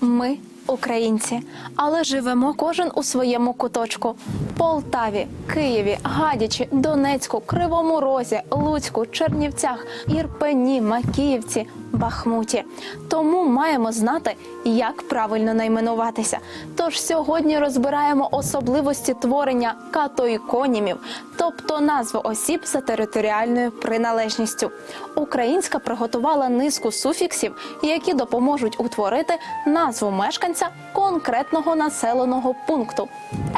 Ми українці, але живемо кожен у своєму куточку: Полтаві, Києві, Гадячі, Донецьку, Кривому Розі, Луцьку, Чернівцях, Ірпені, Макіївці, Бахмуті. Тому маємо знати, як правильно найменуватися. Тож сьогодні розбираємо особливості творення катоіконімів, тобто назву осіб за територіальною приналежністю. Українська приготувала низку суфіксів, які допоможуть утворити назву мешканця конкретного населеного пункту: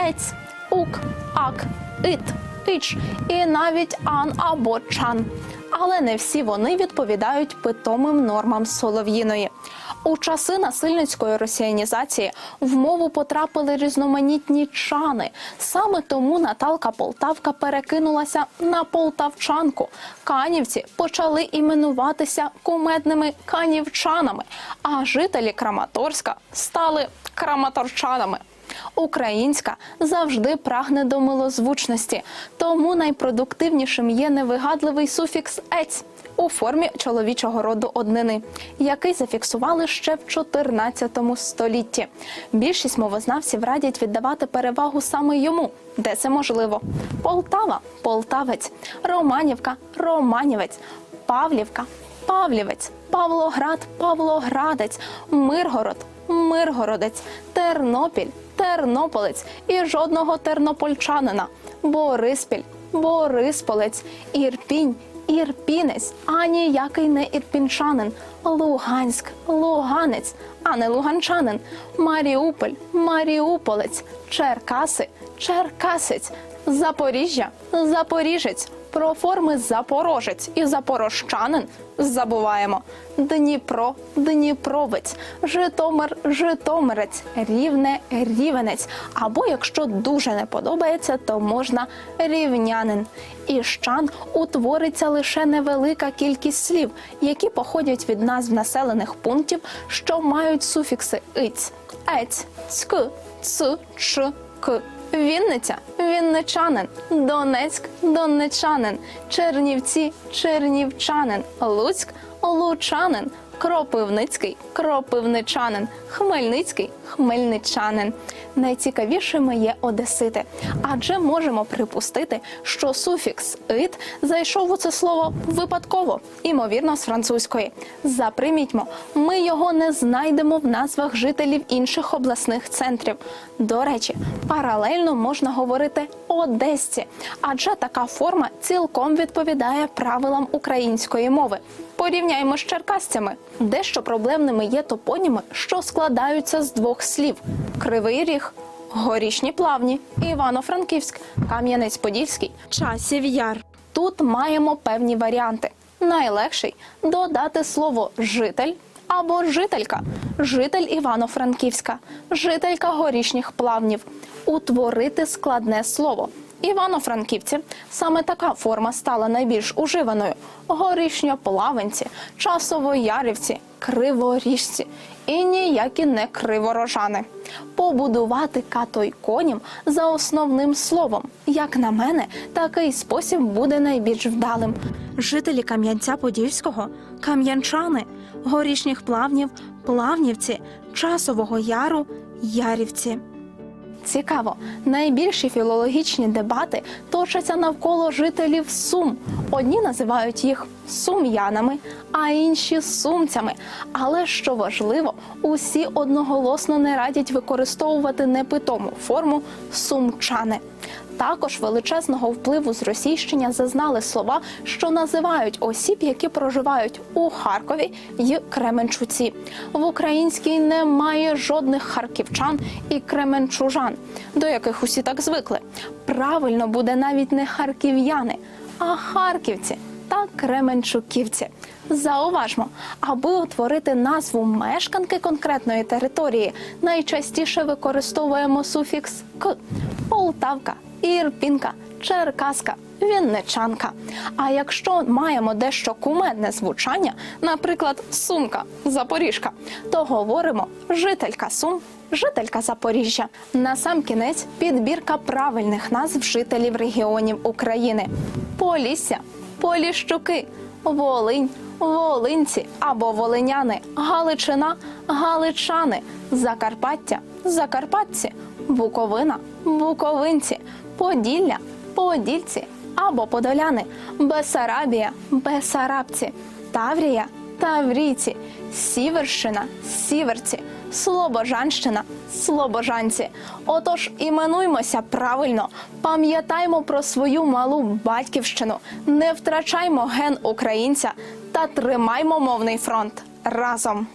ець, ук, ак, ит, іч і навіть ан або чан. Але не всі вони відповідають питомим нормам солов'їної. У часи насильницької росіянізації в мову потрапили різноманітні чани. Саме тому Наталка Полтавка перекинулася на полтавчанку. Канівці почали іменуватися кумедними канівчанами, а жителі Краматорська стали краматорчанами. Українська завжди прагне до милозвучності, тому найпродуктивнішим є невигадливий суфікс ець у формі чоловічого роду однини, який зафіксували ще в 14 столітті. Bільшість мовознавців радять віддавати перевагу саме йому, де це можливо. Полтава полтавець, Романівка романівець, Павлівка Павлівець, Павлоград Павлоградець, Миргород Миргородець, Тернопіль, Тернополець і жодного тернопольчанина, Бориспіль, Борисполець, Ірпінь, Ірпінець, а ніякий не ірпінчанин, Луганськ, Луганець, а не луганчанин, Маріуполь, Маріуполець, Черкаси, Черкасець, Запоріжжя, Запоріжець. Про форми запорожець і запорожчанин забуваємо. Дніпро, Дніпровець, Житомир, Житомирець, Рівне, Рівенець. Або якщо дуже не подобається, то можна рівнянин. Із чан утвориться лише невелика кількість слів, які походять від назв населених пунктів, що мають суфікси иць, ець, цк, ц, ч, к. Вінниця. Вінничанин, Донецьк. Донечанин, Чернівці. Чернівчанин, Луцьк. Лучанин, Кропивницький. Кропивничанин, Хмельницький хмельничанин. Найцікавішими є одесити, адже можемо припустити, що суфікс ит зайшов у це слово випадково, імовірно, з французької. Запримітьмо, ми його не знайдемо в назвах жителів інших обласних центрів. До речі, паралельно можна говорити одесці, адже така форма цілком відповідає правилам української мови. Порівняємо з черкасцями. Дещо проблемними є топоніми, що складаються з двох слів: Кривий Ріг, Горішні Плавні, Івано-Франківськ, Кам'янець-Подільський, Часів Яр. Тут маємо певні варіанти. Найлегший додати слово житель або жителька, житель Івано-Франківська, жителька горішніх плавнів, утворити складне слово. Івано-Франківці саме така форма стала найбільш уживаною: горішньоплавенці, часовоярівці, криворіжці і ніякі не криворожани. Побудувати катойконім за основним словом. Як на мене, такий спосіб буде найбільш вдалим. Жителі Кам'янця-Подільського, кам'янчани, горішніх плавнів, плавнівці, часового яру, ярівці. Цікаво, найбільші філологічні дебати точаться навколо жителів Сум. Одні називають їх сум'янами, а інші сумцями. Але що важливо, усі одноголосно не радять використовувати непитому форму сумчани. Також величезного впливу з російщення зазнали слова, що називають осіб, які проживають у Харкові й Кременчуці. В українській немає жодних харківчан і кременчужан, до яких усі так звикли. Правильно буде навіть не харків'яни, а харківці та кременчуківці. Зауважмо, аби утворити назву мешканки конкретної території, найчастіше використовуємо суфікс к Полтавка, Ірпінка, Черкаска. Вінничанка. А якщо маємо дещо кумедне звучання, наприклад, сумка Запоріжка, то говоримо жителька Сум, жителька Запоріжжя. На сам кінець підбірка правильних назв жителів регіонів України: Полісся, Поліщуки, Волинь, волинці або волиняни, Галичина, галичани, Закарпаття, закарпатці, Буковина, буковинці, Поділля, подільці або подоляни, Бесарабія, бесарабці, Таврія, таврійці, Сіверщина, сіверці, Слобожанщина, слобожанці. Отож, іменуймося правильно, пам'ятаймо про свою малу батьківщину, не втрачаймо ген українця та тримаймо мовний фронт разом.